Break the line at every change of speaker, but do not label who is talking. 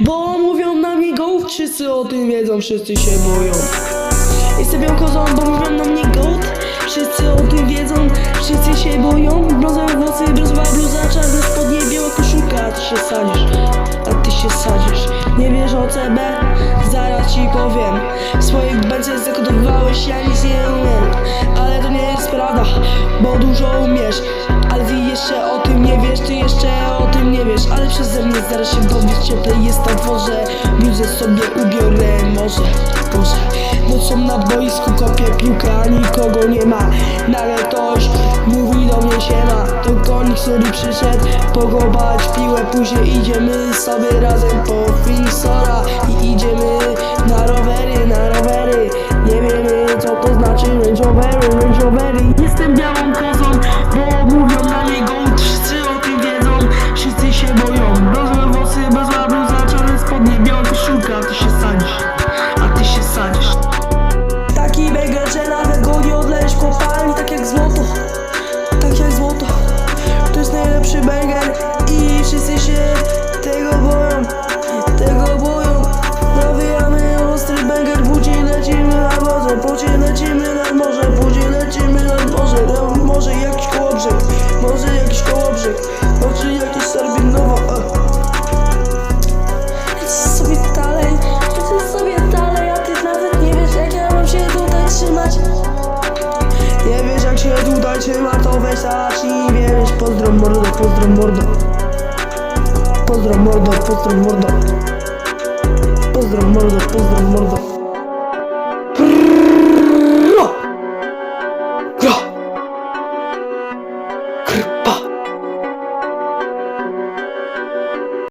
Bo mówią na mnie gołd, wszyscy o tym wiedzą, wszyscy się boją. Jestem białkozą, bo mówią na mnie gołd. Wszyscy o tym wiedzą, wszyscy się boją. Brązowe włosy, brązowa bluza, czarne spodnie, biała koszulka. A ty się sadzisz, a ty się sadzisz. Nie wiesz o CB? Zaraz ci powiem. W swojej bence zakodowałeś, ja nic nie umiem. Ale to nie jest prawda, bo dużo umiesz. Ale ty jeszcze o tym nie wiesz, ty jeszcze o tym nie przeze mnie zaraz się dowiesz, cieplej jest na dworze. Bluzę sobie ubiorę, może, może. Nocą na boisku kopię piłkę, a nikogo nie ma. Nagle ktoś mówi do mnie siema To konik, który przyszedł pogobać piłę. Później idziemy sobie razem po Finisora I idziemy na rowery, A ty się sadzisz, a ty się sadzisz. Taki węgiel, że nawet go nie odlejesz kopalni Tak jak złoto, tak jak złoto. To jest najlepszy węgiel i wszyscy się się tutaj trzyma, to weź zacznij wierzyć Pozdro mordo, pozdro mordo Pozdro mordo, pozdro mordo Pozdro mordo, pozdro mordo